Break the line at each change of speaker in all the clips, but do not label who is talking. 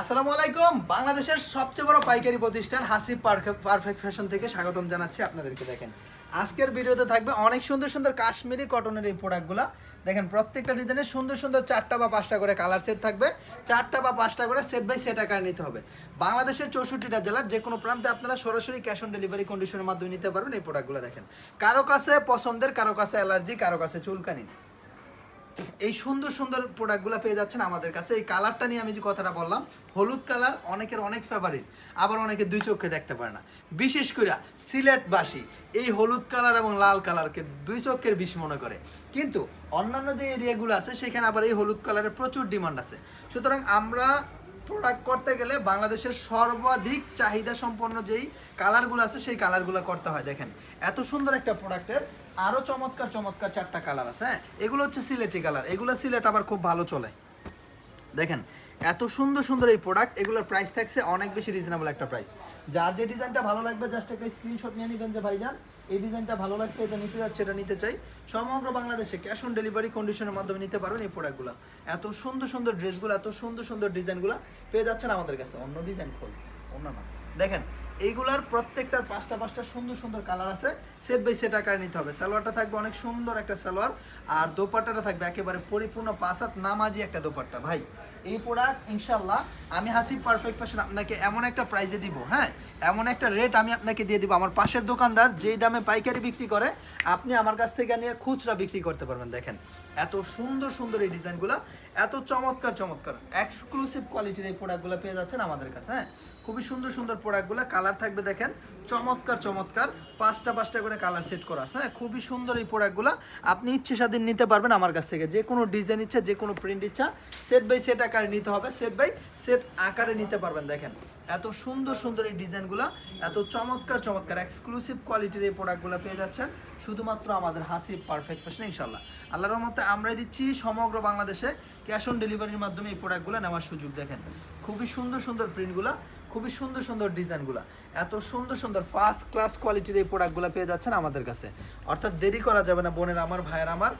আসসালামু আলাইকুম। বাংলাদেশের সবচেয়ে বড় পাইকারি প্রতিষ্ঠান হাসিব পারফেক্ট ফ্যাশন থেকে স্বাগতম জানাচ্ছি আপনাদেরকে, দেখেন। আজকের ভিডিওতে থাকবে অনেক সুন্দর সুন্দর কাশ্মীরি কটনের এই প্রোডাক্টগুলো দেখেন, প্রত্যেকটা ডিজাইনে সুন্দর সুন্দর চারটা বা পাঁচটা করে কালার সেট থাকবে। চারটা বা পাঁচটা করে সেট বাই সেট আকার নিতে হবে। বাংলাদেশের চৌষট্টিটা জেলার যে কোনো প্রান্তে আপনারা সরাসরি ক্যাশ অন ডেলিভারি কন্ডিশনের মাধ্যমে নিতে পারবেন এই প্রোডাক্টগুলো দেখেন। কারও কাছে পছন্দের, কারও কাছে অ্যালার্জি কারও কাছে চুলকানি। এই সুন্দর সুন্দর প্রোডাক্টগুলো পেয়ে যাচ্ছেন আমাদের কাছে। এই কালারটা নিয়ে আমি যে কথাটা বললাম, হলুদ কালার অনেকের অনেক ফেভারিট আবার অনেকে দুই চোখে দেখতে পারে না। বিশেষ করে সিলেটবাসী, এই হলুদ কালার এবং লাল কালারকে দুই চোখের বিষ মনে করে। কিন্তু অন্যান্য যে এরিয়াগুলো আছে, সেখানে আবার এই হলুদ কালারের প্রচুর ডিমান্ড আছে। সুতরাং আমরা প্রোডাক্ট করতে গেলে বাংলাদেশের সর্বাধিক চাহিদা সম্পন্ন যেই কালারগুলো আছে, সেই কালারগুলো করতে হয়। দেখেন, এত সুন্দর একটা প্রোডাক্টের আরও চমৎকার চমৎকার চারটা কালার আছে হ্যাঁ? এগুলো হচ্ছে সিলেটি কালার এগুলো সিলেট আবার খুব ভালো চলে। দেখেন, এত সুন্দর সুন্দর এই প্রোডাক্ট এগুলোর প্রাইস থাকছে অনেক বেশি রিজনেবল একটা প্রাইস যার যে ডিজাইনটা ভালো লাগবে জাস্ট একটা স্ক্রিনশট নিয়ে নেবেন যে, ভাইজান, এই ডিজাইনটা ভালো লাগছে, এটা নিতে যাচ্ছে, এটা নিতে চাই। সমগ্র বাংলাদেশে ক্যাশ অন ডেলিভারি কন্ডিশনের মাধ্যমে নিতে পারবেন এই প্রোডাক্টগুলো এত সুন্দর সুন্দর ড্রেসগুলো এত সুন্দর সুন্দর ডিজাইনগুলো পেয়ে যাচ্ছেন আমাদের কাছে। অন্য ডিজাইন খোল, অন্য না। দেখেন, এইগুলার প্রত্যেকটার পাঁচটা পাঁচটা সুন্দর সুন্দর কালার আছে। সেট বাই সেট আকারে নিতে হবে। সালোয়ারটা থাকবে অনেক সুন্দর একটা সালোয়ার। আর দোপাট্টাটা থাকবে একেবারে পরিপূর্ণ পাঁচাত নামাজি একটা দোপাট্টা। ভাই, এই প্রোডাক্ট ইনশাল্লাহ আমি হাসি পারফেক্ট ফ্যাশন আপনাকে এমন একটা প্রাইজে দিব হ্যাঁ? এমন একটা রেট আমি আপনাকে দিয়ে দিব। আমার পাশের দোকানদার যেই দামে পাইকারি বিক্রি করে, আপনি আমার কাছ থেকে নিয়ে খুচরা বিক্রি করতে পারবেন, দেখেন। এত সুন্দর সুন্দর এই ডিজাইনগুলো এত চমৎকার চমৎকার। এক্সক্লুসিভ কোয়ালিটির এই প্রোডাক্টগুলো পেয়ে যাচ্ছেন আমাদের কাছে হ্যাঁ? খুবই সুন্দর সুন্দর প্রোডাক্টগুলো কালার থাকবে দেখেন, চমৎকার চমৎকার। পাঁচটা পাঁচটা করে কালার সেট করা আছে হ্যাঁ? খুবই সুন্দর এই প্রোডাক্টগুলো আপনি ইচ্ছে স্বাধীন নিতে পারবেন আমার কাছ থেকে। যে কোনো ডিজাইন ইচ্ছা, যে কোনো প্রিন্ট ইচ্ছা সেট বাই সেট আকারে নিতে হবে সেট বাই সেট আকারে নিতে পারবেন, দেখেন। এত সুন্দর সুন্দর এই ডিজাইনগুলো এত চমৎকার চমৎকার এক্সক্লুসিভ কোয়ালিটির এই প্রোডাক্টগুলো পেয়ে যাচ্ছেন শুধুমাত্র আমাদের হাসি পারফেক্ট ফ্যাশন ইনশাল্লাহ আল্লাহর রহমতে আমরাই দিচ্ছি সমগ্র বাংলাদেশে ক্যাশ অন ডেলিভারির মাধ্যমে এই প্রোডাক্টগুলো নেওয়ার সুযোগ, দেখেন। খুবই সুন্দর সুন্দর প্রিন্টগুলো খুবই সুন্দর সুন্দর ডিজাইনগুলো। এত সুন্দর সুন্দর ফার্স্ট ক্লাস কোয়ালিটির এই প্রোডাক্টগুলো পেয়ে যাচ্ছেন আমাদের কাছে। অর্থাৎ দেরি করা যাবে না, বোনের আমার, ভাইয়ের আমার।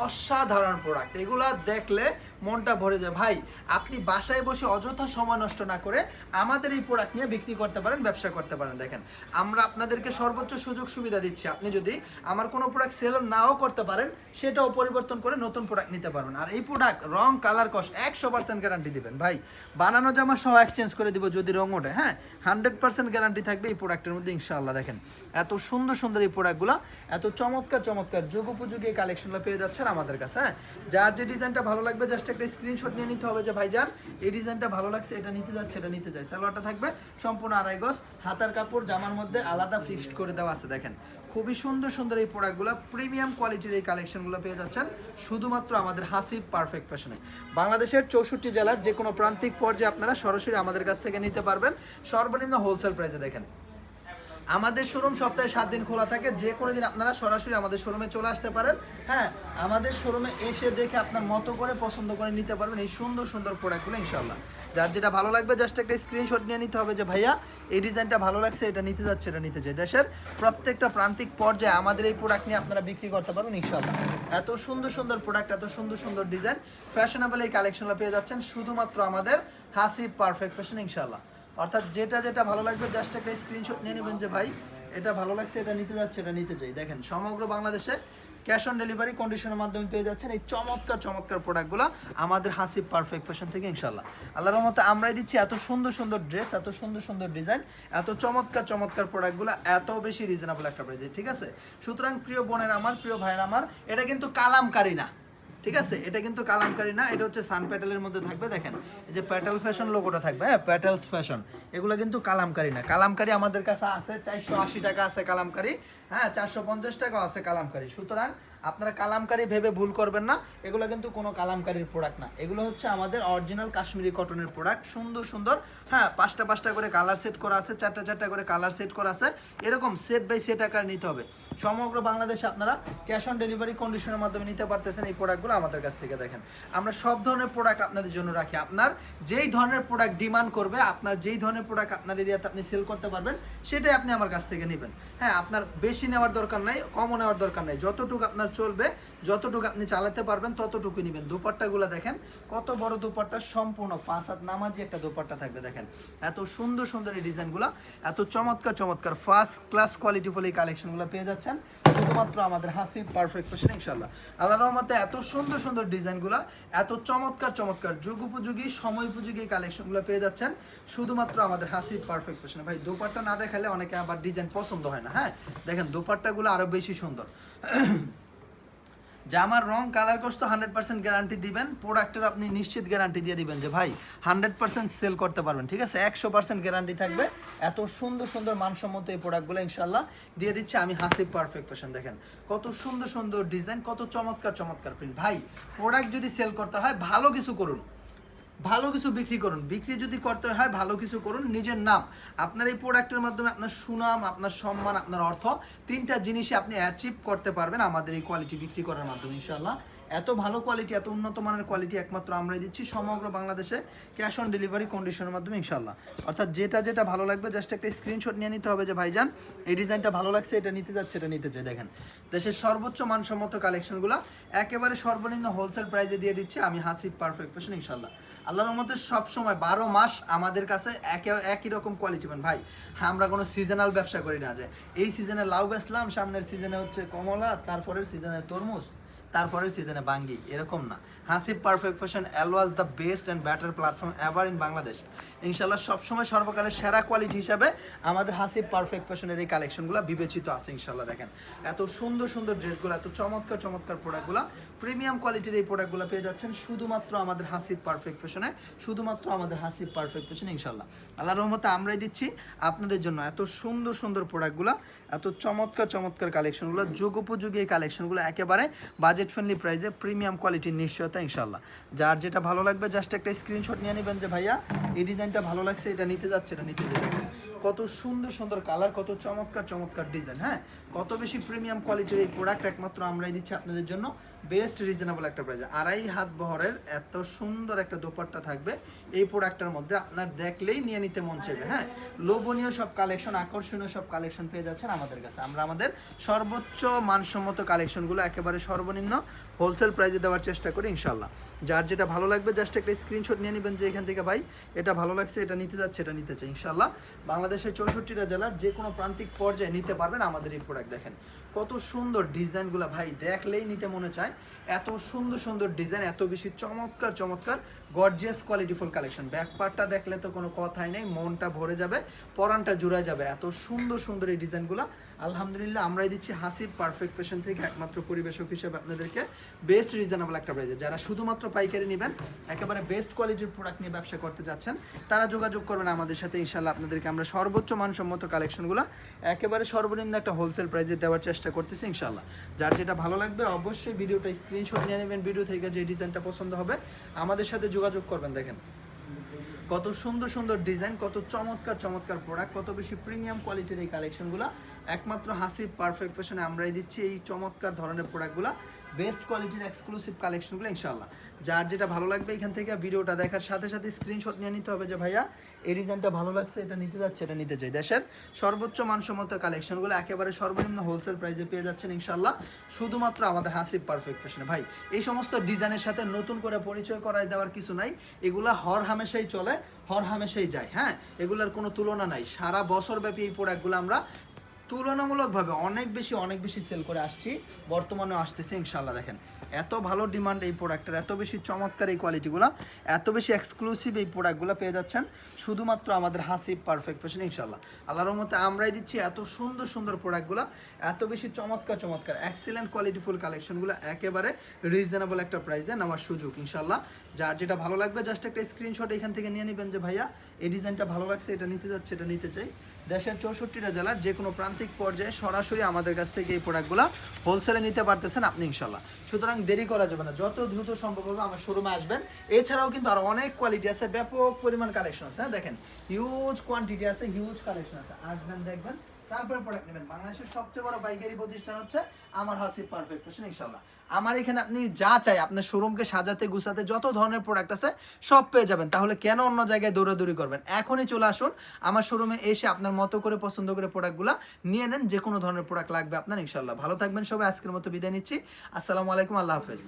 অসাধারণ প্রোডাক্ট এগুলা দেখলে মনটা ভরে যায়। ভাই, আপনি বাসায় বসে অযথা সময় নষ্ট না করে আমাদের এই প্রোডাক্ট নিয়ে বিক্রি করতে পারেন, ব্যবসা করতে পারেন। দেখেন, আমরা আপনাদেরকে সর্বোচ্চ সুযোগ সুবিধা দিচ্ছি। আপনি যদি আমার কোনো প্রোডাক্ট সেল নাও করতে পারেন, সেটাও পরিবর্তন করে নতুন প্রোডাক্ট নিতে পারবেন। আর এই প্রোডাক্ট রং কালার কস একশো পার্সেন্ট গ্যারান্টি দিবেন। ভাই, বানানো জামা সহ এক্সচেঞ্জ করে দিব যদি রং ওঠে হ্যাঁ? হান্ড্রেড পার্সেন্ট গ্যারান্টি থাকবে এই প্রোডাক্টের মধ্যে, ইনশাআল্লাহ। দেখেন, এত সুন্দর সুন্দর এই প্রোডাক্টগুলো এত চমৎকার চমৎকার যুগ উপযোগী এই কালেকশনগুলো পেয়ে যাচ্ছেন আমাদের কাছে হ্যাঁ? যার যে ডিজাইনটা ভালো লাগবে জাস্ট একটা স্ক্রিনশট নিয়ে নিতে হবে যে ভাই ভাইজান, এই ডিজাইনটা ভালো লাগছে, এটা নিতে যাচ্ছে, এটা নিতে চাই সালোয়ারটা থাকবে সম্পূর্ণ আড়াই গজ, হাতার কাপড়, জামার মধ্যে আলাদা ফিক্সড করে দেওয়া আছে, দেখেন। খুবই সুন্দর সুন্দর এই প্রোডাক্টগুলো প্রিমিয়াম কোয়ালিটির এই কালেকশনগুলো পেয়ে যাচ্ছেন, শুধুমাত্র আমাদের হাসিব পারফেক্ট ফ্যাশনে বাংলাদেশের চৌষট্টি জেলার যে কোনো প্রান্তিক পর্যায়ে আপনারা সরাসরি আমাদের কাছ থেকে নিতে পারবেন। সর্বনিম্ন হোলসেল প্রাইসে দেখেন। আমাদের শোরুম সপ্তাহে সাত দিন খোলা থাকে, যে কোনো দিন আপনারা সরাসরি আমাদের শোরুমে চলে আসতে পারেন। হ্যাঁ আমাদের শোরুমে এসে দেখে আপনার মতো করে পছন্দ করে নিতে পারবেন এই সুন্দর সুন্দর প্রোডাক্টগুলো ইনশাল্লাহ যার যেটা ভালো লাগবে জাস্ট একটা স্ক্রিনশট নিয়ে নিতে হবে যে, ভাইয়া, এই ডিজাইনটা ভালো লাগছে, এটা নিতে যাচ্ছে, এটা নিতে চাই দেশের প্রত্যেকটা প্রান্তিক পর্যায়ে আমাদের এই প্রোডাক্ট নিয়ে আপনারা বিক্রি করতে পারবেন ইনশাল্লাহ এত সুন্দর সুন্দর প্রোডাক্ট এত সুন্দর সুন্দর ডিজাইন ফ্যাশনেবল এই কালেকশনগুলো পেয়ে যাচ্ছেন শুধুমাত্র আমাদের হাসি পারফেক্ট ফ্যাশন ইনশাল্লাহ অর্থাৎ যেটা যেটা ভালো লাগবে জাস্ট একটা স্ক্রিনশট নিয়ে নেবেন যে, ভাই, এটা ভালো লাগছে, এটা নিতে যাচ্ছে, এটা নিতে চাই। দেখেন, সমগ্র বাংলাদেশে ক্যাশ অন ডেলিভারি কন্ডিশনের মাধ্যমে পেয়ে যাচ্ছেন এই চমৎকার চমৎকার প্রোডাক্টগুলো আমাদের হাসি পারফেক্ট ফ্যাশন থেকে ইনশাল্লাহ আল্লাহর রহমতে আমরাই দিচ্ছি এত সুন্দর সুন্দর ড্রেস এত সুন্দর সুন্দর ডিজাইন এত চমৎকার চমৎকার প্রোডাক্টগুলো এত বেশি রিজনেবল একটা প্রাইজে ঠিক আছে? সুতরাং প্রিয় বোনের আমার, প্রিয় ভাইয়ের আমার, এটা কিন্তু কালামকারি না। ঠিক আছে? এটা কিন্তু কালামকারি না, এটা হচ্ছে সান প্যাটেলের মধ্যে থাকবে, দেখেন। যে প্যাটেল ফ্যাশন লোগোটা থাকবে হ্যাঁ প্যাটেলস ফ্যাশন এগুলো কিন্তু কালামকারি না। কালামকারি আমাদের কাছে আছে, চারশো আশি টাকা আছে কালামকারি হ্যাঁ চারশো পঞ্চাশ টাকাও আছে কালামকারি। সুতরাং আপনারা কালামকারি ভেবে ভুল করবেন না, এগুলো কিন্তু কোনো কালামকারির প্রোডাক্ট না। এগুলো হচ্ছে আমাদের অরিজিনাল কাশ্মীরি কটনের প্রোডাক্ট সুন্দর সুন্দর হ্যাঁ পাঁচটা পাঁচটা করে কালার সেট করা আছে, চারটা চারটা করে কালার সেট করা আছে, এরকম সেট বাই সেট আকার নিতে হবে। সমগ্র বাংলাদেশে আপনারা ক্যাশ অন ডেলিভারি কন্ডিশনের মাধ্যমে নিতে পারতেছেন এই প্রোডাক্টগুলো আমাদের কাছ থেকে দেখেন। আমরা সব ধরনের প্রোডাক্ট আপনাদের জন্য রাখি। আপনার যেই ধরনের প্রোডাক্ট ডিমান্ড করবে, আপনার যেই ধরনের প্রোডাক্ট আপনার এরিয়াতে আপনি সেল করতে পারবেন, সেটাই আপনি আমার কাছ থেকে নেবেন। হ্যাঁ আপনার বেশি নেওয়ার দরকার নাই, কমও নেওয়ার দরকার নাই। যতটুকু আপনার চলবে, যতটুকু আপনি চালাতে পারবেন, ততটুকু নেবেন। দুপাট্টাগুলো দেখেন, কত বড় দুপাট্টা, সম্পূর্ণ পাঁচ হাত নামাজি একটা দুপাট্টা থাকবে, দেখেন। এত সুন্দর সুন্দর এই ডিজাইনগুলো, এত চমৎকার চমৎকার ফার্স্ট ক্লাস কোয়ালিটি ফুল এই কালেকশনগুলো পেয়ে যাচ্ছেন। শুধুমাত্র আমাদের হাসি পারফেক্ট ফ্যাশন ইনশাল্লাহ আল্লাহ রহমতে এত সুন্দর সুন্দর সুন্দর ডিজাইনগুলো, এত চমৎকার চমৎকার যুগ উপযোগী, সময় উপযোগী কালেকশনগুলো পেয়ে যাচ্ছেন। শুধুমাত্র আমাদের হাসি পারফেক্ট ফ্যাশনে ভাই, দোপাট্টা না দেখালে অনেকে আবার ডিজাইন পছন্দ হয় না হ্যাঁ? দেখেন, দোপাট্টাগুলো আরও বেশি সুন্দর। জামার রং কালার কোর্স তো হান্ড্রেড পার্সেন্ট গ্যারান্টি দিবেন প্রোডাক্টের আপনি নিশ্চিত গ্যারান্টি দিয়ে দিবেন যে ভাই হান্ড্রেড পার্সেন্ট সেল করতে পারবেন, ঠিক আছে? একশো পার্সেন্ট গ্যারান্টি থাকবে। এত সুন্দর সুন্দর, মানসম্মত এই প্রোডাক্টগুলো ইনশাল্লাহ দিয়ে দিচ্ছে আমি হাসি পারফেক্ট ফ্যাশন দেখেন। কত সুন্দর সুন্দর ডিজাইন কত চমৎকার চমৎকার প্রিন্ট ভাই প্রোডাক্ট যদি সেল করতে হয়, ভালো কিছু করুন। ভালো কিছু বিক্রি করুন। বিক্রি যদি করতে হয়, ভালো কিছু করুন, নিজের নাম। আপনার এই প্রোডাক্টের মাধ্যমে আপনার সুনাম, আপনার সম্মান, আপনার অর্থ, তিনটা জিনিসই আপনি অ্যাচিভ করতে পারবেন আমাদের এই কোয়ালিটি বিক্রি করার মাধ্যমে ইনশাল্লাহ এত ভালো কোয়ালিটি এত উন্নত মানের কোয়ালিটি একমাত্র আমরাই দিচ্ছি সমগ্র বাংলাদেশে ক্যাশ অন ডেলিভারি কন্ডিশনের মাধ্যমে ইনশাল্লাহ অর্থাৎ যেটা যেটা ভালো লাগবে জাস্ট একটা স্ক্রিনশট নিয়ে নিতে হবে যে, ভাইজান, এই ডিজাইনটা ভালো লাগছে, এটা নিতে যাচ্ছে, এটা নিতে চাই। দেখেন, দেশের সর্বোচ্চ মানসম্মত কালেকশনগুলো একেবারে সর্বনিম্ন হোলসেল প্রাইসে দিয়ে দিচ্ছি, আমি হাসিব পারফেক্ট ফ্যাশন ইনশাল্লাহ আল্লাহর রহমতে সব সময় বারো মাস আমাদের কাছে একে, একই রকম কোয়ালিটি পান ভাই হ্যাঁ আমরা কোনো সিজনাল ব্যবসা করি না যে, এই সিজনে লাউ বেসলাম সামনের সিজনে হচ্ছে কমলা, তারপরের সিজনে তরমুজ তারপরের সিজনে বাঙ্গি, এরকম না। Hasib perfect fashion always the best and better platform ever in Bangladesh ইনশাল্লাহ সবসময় সর্বকালের সেরা কোয়ালিটি হিসাবে আমাদের হাসিব পারফেক্ট ফ্যাশনের এই কালেকশনগুলো বিবেচিত আছে ইনশাল্লাহ, দেখেন। এত সুন্দর সুন্দর ড্রেসগুলো, এত চমৎকার চমৎকার প্রোডাক্টগুলো প্রিমিয়াম কোয়ালিটির এই প্রোডাক্টগুলো পেয়ে যাচ্ছেন শুধুমাত্র আমাদের হাসিব পারফেক্ট ফ্যাশনে শুধুমাত্র আমাদের হাসিব পারফেক্ট ফ্যাশনে ইনশাল্লাহ। আল্লাহ রহমতে আমরাই দিচ্ছি আপনাদের জন্য এত সুন্দর সুন্দর প্রোডাক্টগুলো এত চমৎকার চমৎকার কালেকশনগুলো যুগ উপযোগী এই কালেকশনগুলো একেবারে বাজেট ফ্রেন্ডলি প্রাইসে প্রিমিয়াম কোয়ালিটির নিশ্চয়তা ইনশাল্লাহ যার যেটা ভালো লাগবে জাস্ট একটা স্ক্রিনশট নিয়ে নেবেন যে, ভাইয়া, এই ডিজাইনটা ভালো লাগছে, এটা নিতে যাচ্ছে, এটা নিতে যেতে কত সুন্দর সুন্দর কালার, কত চমৎকার চমৎকার ডিজাইন হ্যাঁ? কত বেশি প্রিমিয়াম কোয়ালিটির এই প্রোডাক্ট একমাত্র আমরাই দিচ্ছি আপনাদের জন্য। বেস্ট রিজনেবল একটা প্রাইসে আড়াই হাত বহরের এত সুন্দর একটা দোপাট্টা থাকবে এই প্রোডাক্টের মধ্যে। আপনার দেখলেই নিয়ে নিতে মন চাইবে হ্যাঁ? লোভনীয় সব কালেকশন আকর্ষণীয় সব কালেকশন পেয়ে যাচ্ছেন আমাদের কাছে। আমরা আমাদের সর্বোচ্চ মানসম্মত কালেকশনগুলো একেবারে সর্বনিম্ন হোলসেল প্রাইসে দেওয়ার চেষ্টা করি ইনশাল্লাহ যার যেটা ভালো লাগবে জাস্ট একটা স্ক্রিনশট নিয়ে নেবেন যে এখান থেকে, ভাই, এটা ভালো লাগছে, এটা নিতে যাচ্ছে, এটা নিতে চাই। ইনশাল্লাহ বাংলাদেশের চৌষট্টিটা জেলার যে কোনো প্রান্তিক পর্যায়ে নিতে পারবেন আমাদের এই প্রোডাক্ট দেখেন। কত সুন্দর ডিজাইনগুলো ভাই, দেখলেই নিতে মনে চায়। এত সুন্দর সুন্দর ডিজাইন, এত বেশি চমৎকার চমৎকার গর্জিয়াস কোয়ালিটিফুল কালেকশন ব্যাক পার্টটা দেখলে তো কোনো কথাই নেই, মনটা ভরে যাবে, পরানটা জুড়ে যাবে। এত সুন্দর সুন্দর এই ডিজাইনগুলো। আলহামদুলিল্লাহ, আমরাই দিচ্ছি হাসিব পারফেক্ট ফ্যাশন থেকে একমাত্র পরিবেশক হিসেবে আপনাদেরকে বেস্ট রিজনেবল একটা প্রাইজে যারা শুধুমাত্র পাইকারি নেবেন, একেবারে বেস্ট কোয়ালিটির প্রোডাক্ট নিয়ে ব্যবসা করতে যাচ্ছেন, তারা যোগাযোগ করবেন আমাদের সাথে। ইনশাল্লাহ আপনাদেরকে আমরা সর্বোচ্চ মানসম্মত কালেকশনগুলো একেবারে সর্বনিম্ন একটা হোলসেল প্রাইজে দেওয়ার চেষ্টা করতেছি ইনশাল্লাহ যার যেটা ভালো লাগবে অবশ্যই ভিডিওটা স্ক্রিনশট নিয়ে নেবেন ভিডিও থেকে যে ডিজাইনটা পছন্দ হবে। আমাদের সাথে যোগাযোগ করবেন, দেখেন। কত সুন্দর সুন্দর ডিজাইন, কত চমৎকার চমৎকার প্রোডাক্ট কত বেশি প্রিমিয়াম কোয়ালিটির এই কালেকশনগুলো একমাত্র হাসিব পারফেক্ট ফ্যাশনে আমরাই দিচ্ছি এই চমৎকার ধরনের প্রোডাক্টগুলো বেস্ট কোয়ালিটির এক্সক্লুসিভ কালেকশনগুলো ইনশাল্লাহ যার যেটা ভালো লাগবে এখান থেকে ভিডিওটা দেখার সাথে সাথে স্ক্রিনশট নিয়ে নিতে হবে যে, ভাইয়া, এই ডিজাইনটা ভালো লাগছে, এটা নিতে যাচ্ছে, এটা নিতে চাই। দেশের সর্বোচ্চ মানসম্মত কালেকশনগুলো একেবারে সর্বনিম্ন হোলসেল প্রাইসে পেয়ে যাচ্ছেন ইনশাল্লাহ শুধুমাত্র আমাদের হাসিব পারফেক্ট ফ্যাশনে ভাই, এই সমস্ত ডিজাইনের সাথে নতুন করে পরিচয় করায় দেওয়ার কিছু নাই। এগুলো হর হামেশাই চলে। হর হামেশাই যায় হ্যাঁ? এগুলোর কোনো তুলনা নাই। সারা বছর ব্যাপী এই প্রোডাক্টগুলো আমরা তুলনামূলকভাবে অনেক বেশি অনেক বেশি সেল করে আসছি। বর্তমানে আসতেছে ইনশাল্লাহ দেখেন। এত ভালো ডিমান্ড এই প্রোডাক্টের এত বেশি চমৎকার এই কোয়ালিটিগুলো এত বেশি এক্সক্লুসিভ এই প্রোডাক্টগুলো পেয়ে যাচ্ছেন, শুধুমাত্র আমাদের হাসি পারফেক্ট ফ্যাশন ইনশাল্লাহ আল্লাহর মতে আমরাই দিচ্ছি এত সুন্দর সুন্দর প্রোডাক্টগুলো এত বেশি চমৎকার চমৎকার এক্সিলেন্ট কোয়ালিটিফুল কালেকশনগুলো একেবারে রিজনেবল একটা প্রাইসে নেওয়ার সুযোগ ইনশাল্লাহ যার যেটা ভালো লাগবে জাস্ট একটা স্ক্রিনশট এখান থেকে নিয়ে নেবেন যে, ভাইয়া, এই ডিজাইনটা ভালো লাগছে, এটা নিতে যাচ্ছে, এটা নিতে চাই। দেশের চৌষট্টিটা জেলার যে কোনো প্রান্তিক পর্যায়ে সরাসরি আমাদের কাছ থেকে এই প্রোডাক্টগুলো হোলসেলে নিতে পারতেছেন আপনি ইনশাল্লাহ সুতরাং দেরি করা যাবে না। যত দ্রুত সম্ভব হবে আমার শোরুমে আসবেন। এছাড়াও কিন্তু আরও অনেক কোয়ালিটি আছে, ব্যাপক পরিমাণ কালেকশন আছে। হ্যাঁ দেখেন হিউজ কোয়ান্টিটি আছে হিউজ কালেকশন আছে। আসবেন, দেখবেন। তারপরে প্রোডাক্ট নেবেন। বাংলাদেশের সবচেয়ে বড় পাইকারি প্রতিষ্ঠান হচ্ছে আমার হাসিব পারফেক্ট ফ্যাশন ইনশাল্লাহ আমার এখানে আপনি যা চাই, আপনার শোরুমকে সাজাতে, গুছাতে, যত ধরনের প্রোডাক্ট আছে, সব পেয়ে যাবেন। তাহলে কেন অন্য জায়গায় দৌড়াদৌড়ি করবেন? এখনই চলে আসুন, আমার শোরুমে এসে আপনার মতো করে পছন্দ করে প্রোডাক্টগুলো নিয়ে নেন যে কোনো ধরনের প্রোডাক্ট লাগবে আপনার ইনশাল্লাহ ভালো থাকবেন সবাই, আজকের মতো বিদায় নিচ্ছি। আসসালামু আলাইকুম, আল্লাহ হাফেজ।